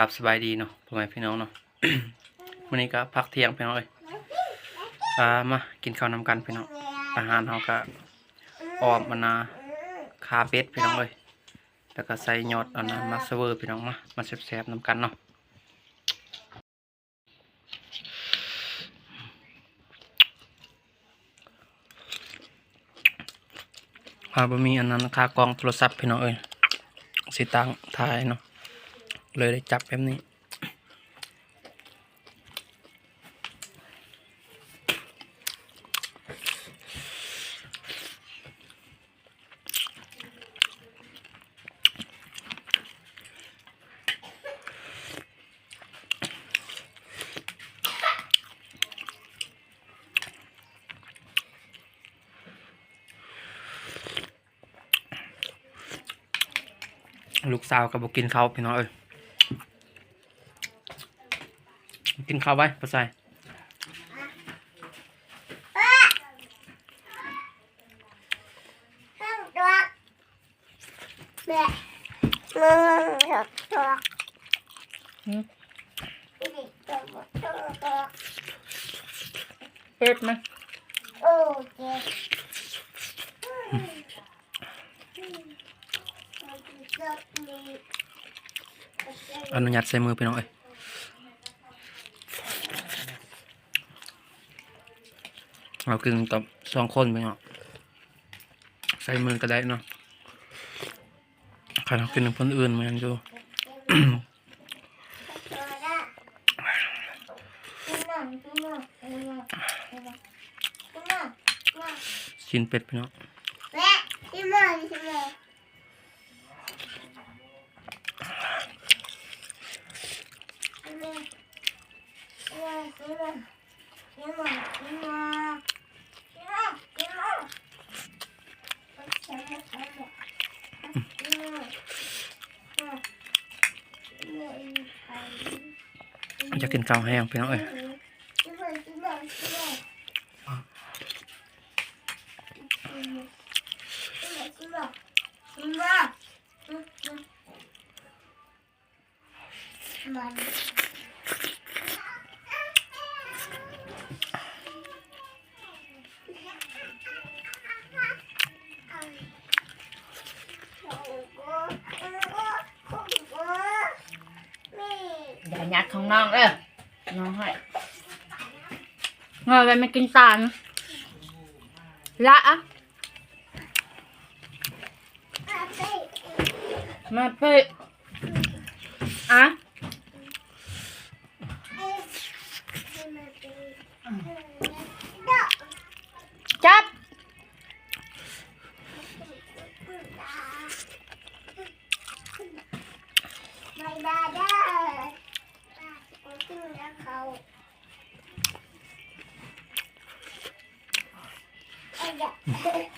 กราบสบายดีเนาะพ่อแม่พี่น้องเนาะ วันนี้ก็พักเที่ยงพี่น้องเอ้ยอ่ามากินข้าวนำกันพี่น้อง อาหารเราก็ออมมันนาคาเป็ดพี่น้องเอ้ยแล้วก็ใส่ยอดอันนั้นมาเสเวอร์พี่น้องมา มาแซ่บๆนำกันเนาะอาบะมีอันนั้นคากองโทรศัพท์พี่น้องเอ้ยสิตั้งถ่ายเนาะ เลยได้จับแบบนี้ลูกสาวก็บอกกินเขาพี่น้องเอ้ย กินข้าวไว้ปะใส่เผ็ดไหมโอเคอนุญาตใส่มือไปหน่อย เรากินกับสองคนพี่น้องใส่มือก็ได้เนาะใครเรากินกับคนอื่นเหมือนอยู่ตัวละตัวละตัว ออยากกินข้าวแห้งพี่น้องเอ้ยัดของน้องเออน้องให้งอยไปไม่กินตาลละอะมาเป้อะจั 呀嘿嘿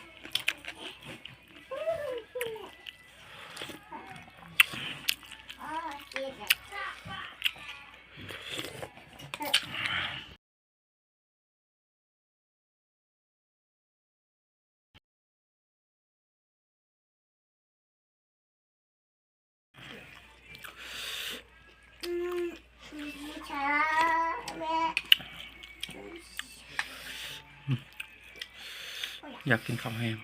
อยากกินข้าวแห้ง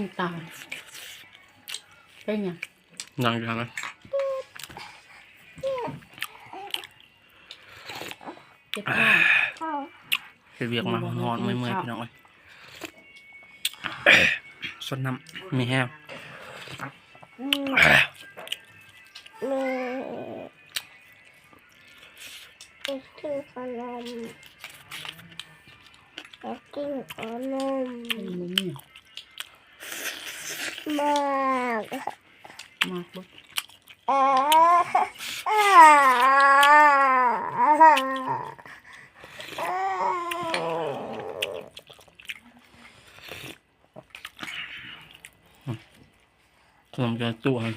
น้ตาเป็นไงนั่งอยู่ไหมเจ็บเสียเวีกมาหอนเมื่อยๆพี่น้องเลยส้นน้ำมีแห้งกินขนมกินขนม มุมนี่มากมากบุ๊อ่าอ่าอ่าขนมจะตัวให้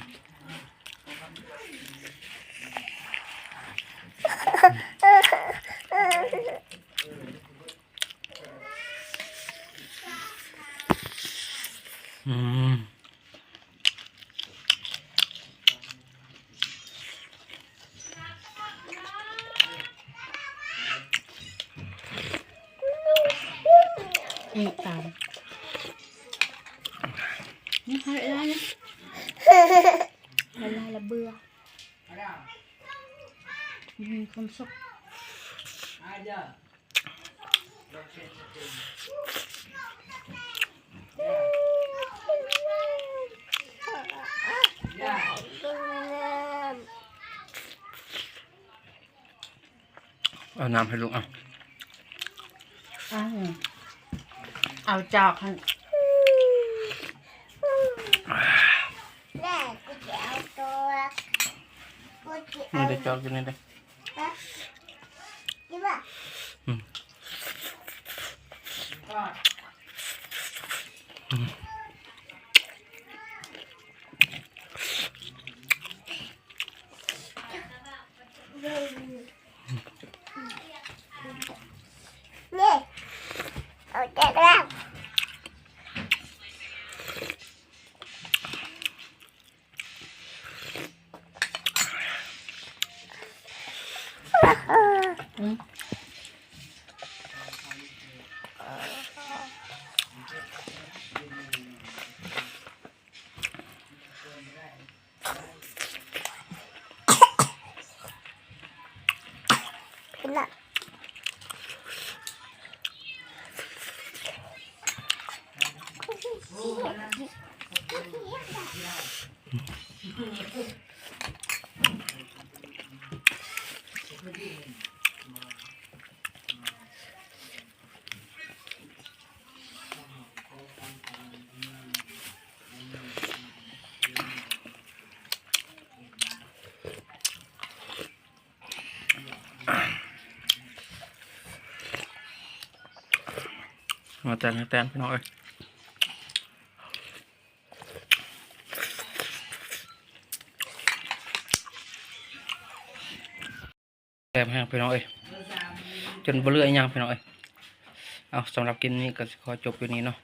อืม นี่ตามนี่ให้ได้นะละลายละเบื่อมีความสุข เอาน้ำให้ลูกอะอ้าวเอาจอกให้แม่กูจะเอาตัวกูจะไม่เอาได้จอกอยู่นี่เลย มาแตนให้แตนพี่น้องเอ้ยแซ่บแห้งพี่น้องเอ้ยจนเหลืออีหยังพี่น้องเอ้ยเอาสำหรับกินนี้ก็ขอจบอยู่นี้เนาะ